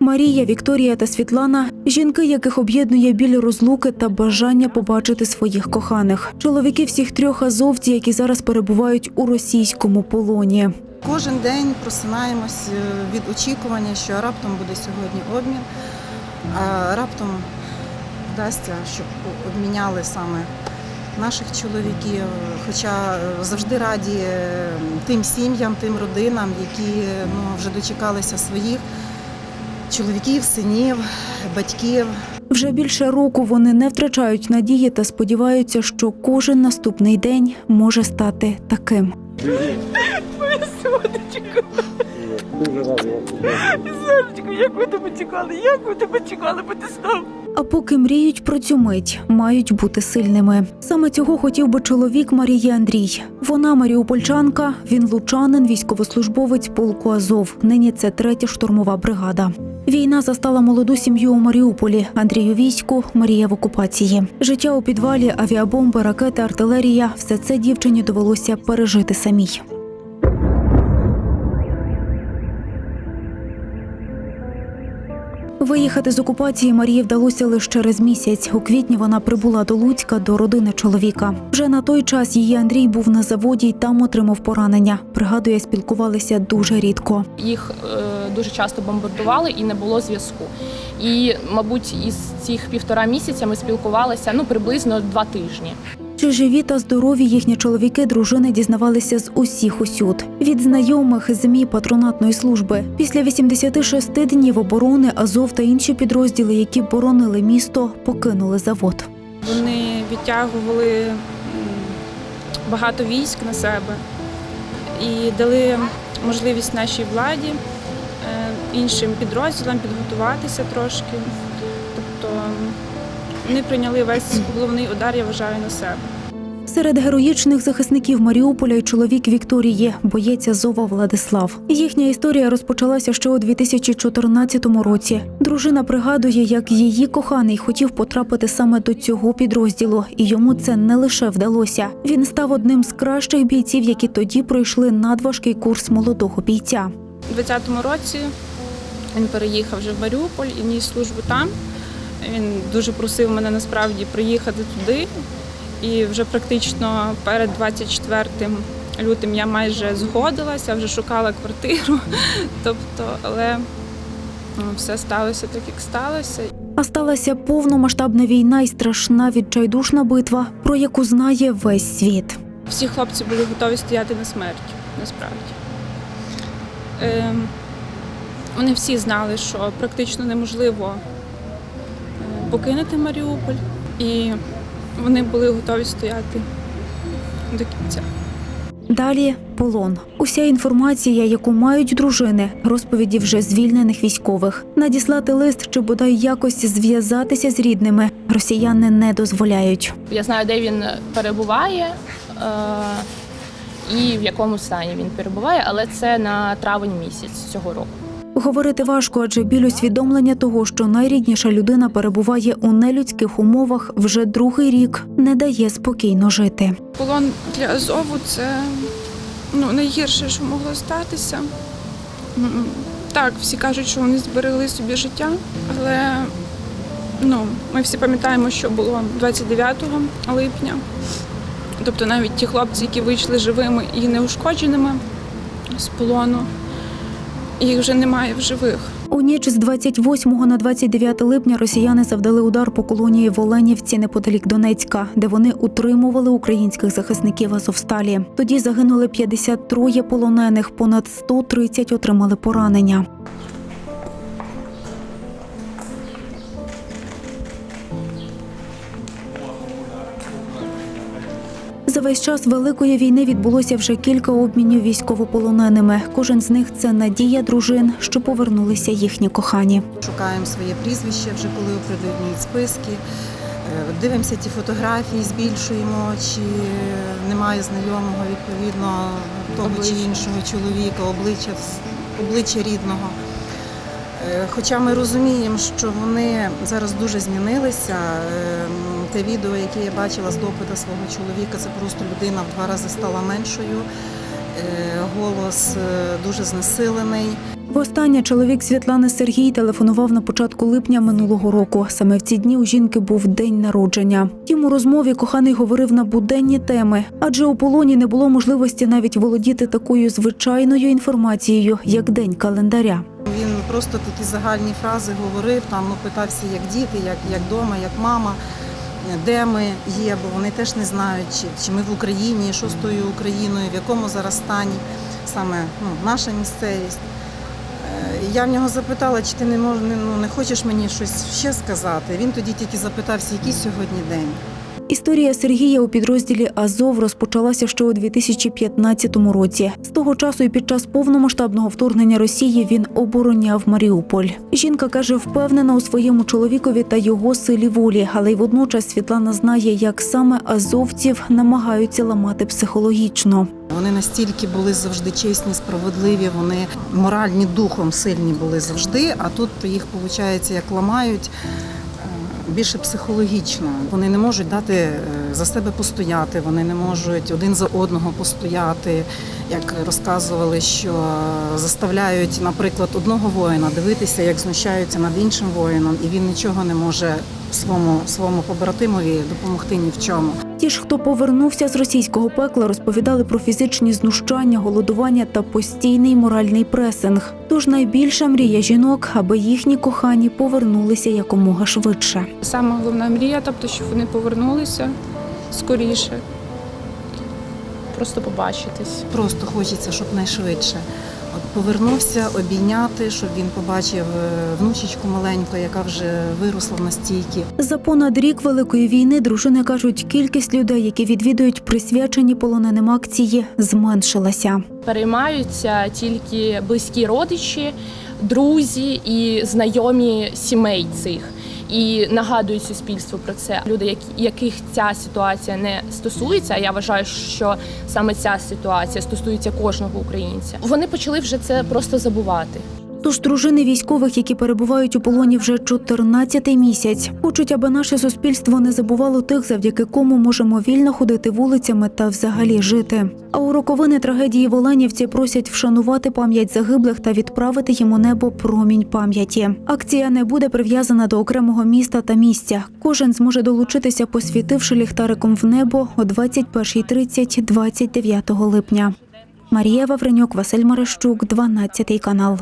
Марія, Вікторія та Світлана жінки, яких об'єднує біль розлуки та бажання побачити своїх коханих. Чоловіки всіх трьох азовці, які зараз перебувають у російському полоні. Кожен день просинаємось е, від очікування, що раптом буде сьогодні обмін, а раптом вдасться, щоб обміняли саме наших чоловіків. Хоча е, завжди раді е, тим сім'ям, тим родинам, які ну, вже дочекалися своїх чоловіків, синів, батьків. Вже більше року вони не втрачають надії та сподіваються, що кожен наступний день може стати таким. Сонечко, як ви тебе чекали, як ви тебе чекали, бо ти знав. А поки мріють про цю мить, мають бути сильними. Саме цього хотів би чоловік Марії Андрій. Вона маріупольчанка, він лучанин, військовослужбовець полку Азов. Нині це третя штурмова бригада. Війна застала молоду сім'ю у Маріуполі. Андрію війську, Марія в окупації. Життя у підвалі, авіабомби, ракети, артилерія все це дівчині довелося пережити самій. Виїхати з окупації Марії вдалося лише через місяць. У квітні вона прибула до Луцька до родини чоловіка. Вже на той час її Андрій був на заводі й там отримав поранення. Пригадує, спілкувалися дуже рідко. Їх е, дуже часто бомбардували і не було зв'язку. І, мабуть, із цих півтора місяця ми спілкувалися ну приблизно два тижні. Чи живі та здорові їхні чоловіки дружини дізнавалися з усіх усюд від знайомих змі патронатної служби. Після 86 днів оборони Азов та інші підрозділи, які боронили місто, покинули завод. Вони відтягували багато військ на себе і дали можливість нашій владі, е, іншим підрозділам підготуватися трошки. Вони прийняли весь головний удар, я вважаю, на себе. Серед героїчних захисників Маріуполя й чоловік Вікторії, боєць Азова Владислав. Їхня історія розпочалася ще у 2014 році. Дружина пригадує, як її коханий хотів потрапити саме до цього підрозділу, і йому це не лише вдалося. Він став одним з кращих бійців, які тоді пройшли надважкий курс молодого бійця. У 2020 році він переїхав вже в Маріуполь і ніс службу там. Він дуже просив мене насправді приїхати туди. І вже практично перед 24 лютим я майже згодилася, вже шукала квартиру. Тобто, але все сталося так, як сталося. А сталася повномасштабна війна і страшна відчайдушна битва, про яку знає весь світ. Всі хлопці були готові стояти на смерть, насправді. Ем, вони всі знали, що практично неможливо е, покинути Маріуполь, і вони були готові стояти до кінця. Далі полон. Уся інформація, яку мають дружини, розповіді вже звільнених військових. Надіслати лист чи бодай якось зв'язатися з рідними росіяни не дозволяють. Я знаю, де він перебуває е, і в якому стані він перебуває, але це на травень місяць цього року. Говорити важко, адже біль усвідомлення того, що найрідніша людина перебуває у нелюдських умовах вже другий рік, не дає спокійно жити. Полон для Азову це ну, найгірше, що могло статися. Так, всі кажуть, що вони зберегли собі життя, але ну, ми всі пам'ятаємо, що було 29 липня. Тобто навіть ті хлопці, які вийшли живими і неушкодженими з полону, їх вже немає в живих. У ніч з 28 на 29 липня росіяни завдали удар по колонії в Оленівці неподалік Донецька, де вони утримували українських захисників Азовсталі. Тоді загинули 53 полонених, понад 130 отримали поранення. За весь час великої війни відбулося вже кілька обмінів військовополоненими. Кожен з них це надія дружин, що повернулися їхні кохані. Шукаємо своє прізвище, вже коли оприлюднюють списки. Е, Дивимося ті фотографії, збільшуємо, чи немає знайомого відповідно того чи іншого чоловіка, обличчя, обличчя рідного. Е, Хоча ми розуміємо, що вони зараз дуже змінилися. Е, Те відео, яке я бачила з допиту свого чоловіка, це просто людина в два рази стала меншою. Голос е, дуже знесилений. Востаннє чоловік Світлани Сергій телефонував на початку липня минулого року. Саме в ці дні у жінки був день народження. Тім у розмові коханий говорив на буденні теми, адже у полоні не було можливості навіть володіти такою звичайною інформацією, як день календаря. Він просто такі загальні фрази говорив, там ну, питався, як діти, як, як дома, як мама, де ми є, бо вони теж не знають, чи, чи ми в Україні, що з тою Україною, в якому зараз стані саме ну, наша місцевість. Е, Я в нього запитала, чи ти не мож, не, ну, не хочеш мені щось ще сказати. Він тоді тільки запитався, який сьогодні день. Історія Сергія у підрозділі Азов розпочалася ще у 2015 році. З того часу і під час повномасштабного вторгнення Росії він обороняв Маріуполь. Жінка каже, впевнена у своєму чоловікові та його силі волі, але й водночас Світлана знає, як саме азовців намагаються ламати психологічно. Вони настільки були завжди чесні, справедливі, вони моральні духом сильні були завжди, а тут їх, виходить, як ламають більше психологічно. Вони не можуть дати е, за себе постояти, вони не можуть один за одного постояти. Як розказували, що заставляють, наприклад, одного воїна дивитися, як знущаються над іншим воїном, і він нічого не може своєму, своєму побратимові допомогти ні в чому. Ті ж, хто повернувся з російського пекла, розповідали про фізичні знущання, голодування та постійний моральний пресинг. Тож найбільша мрія жінок, аби їхні кохані повернулися якомога швидше. Сама головна мрія, тобто, щоб вони повернулися скоріше. Просто побачитись. Просто хочеться, щоб найшвидше. Повернувся, обійняти, щоб він побачив е, внучечку маленьку, яка вже виросла настільки. За понад рік великої війни дружини кажуть, кількість людей, які відвідують присвячені полоненим акції, зменшилася. Переймаються тільки близькі родичі, друзі і знайомі сімей цих. І нагадують суспільству про це. Люди, яких ця ситуація не стосується. а Я вважаю, що саме ця ситуація стосується кожного українця. Вони почали вже це просто забувати. Тож дружини військових, які перебувають у полоні вже 14-й місяць, хочуть, аби наше суспільство не забувало тих, завдяки кому можемо вільно ходити вулицями та взагалі жити. А у роковини трагедії в Оленівці просять вшанувати пам'ять загиблих та відправити їм у небо промінь пам'яті. Акція не буде прив'язана до окремого міста та місця. Кожен зможе долучитися, посвітивши ліхтариком в небо о 21.30 29 липня. Марія Вавренюк, Василь Марищук, 12 канал.